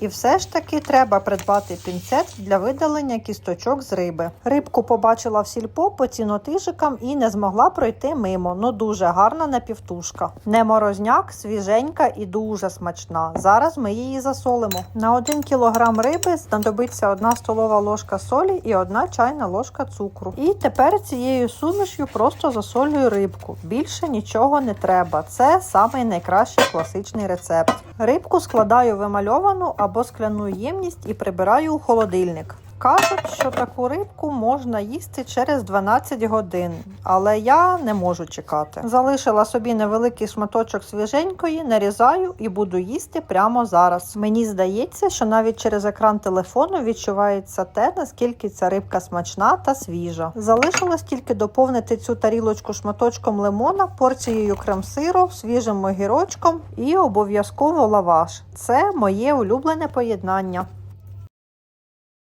І все ж таки треба придбати пінцет для видалення кісточок з риби. Рибку побачила в сільпо по цінотижикам і не змогла пройти мимо. Ну дуже гарна напівтушка. Не морозняк, свіженька і дуже смачна. Зараз ми її засолимо. На 1 кілограм риби знадобиться 1 столова ложка солі і 1 чайна ложка цукру. І тепер цією сумішю просто засолюю рибку. Більше нічого не треба. Це самий найкращий класичний рецепт. Рибку складаю в емальовану або скляну ємність і прибираю у холодильник. Кажуть, що таку рибку можна їсти через 12 годин, але я не можу чекати. Залишила собі невеликий шматочок свіженької, нарізаю і буду їсти прямо зараз. Мені здається, що навіть через екран телефону відчувається те, наскільки ця рибка смачна та свіжа. Залишилось тільки доповнити цю тарілочку шматочком лимона, порцією крем-сиру, свіжим огірочком і обов'язково лаваш. Це моє улюблене поєднання.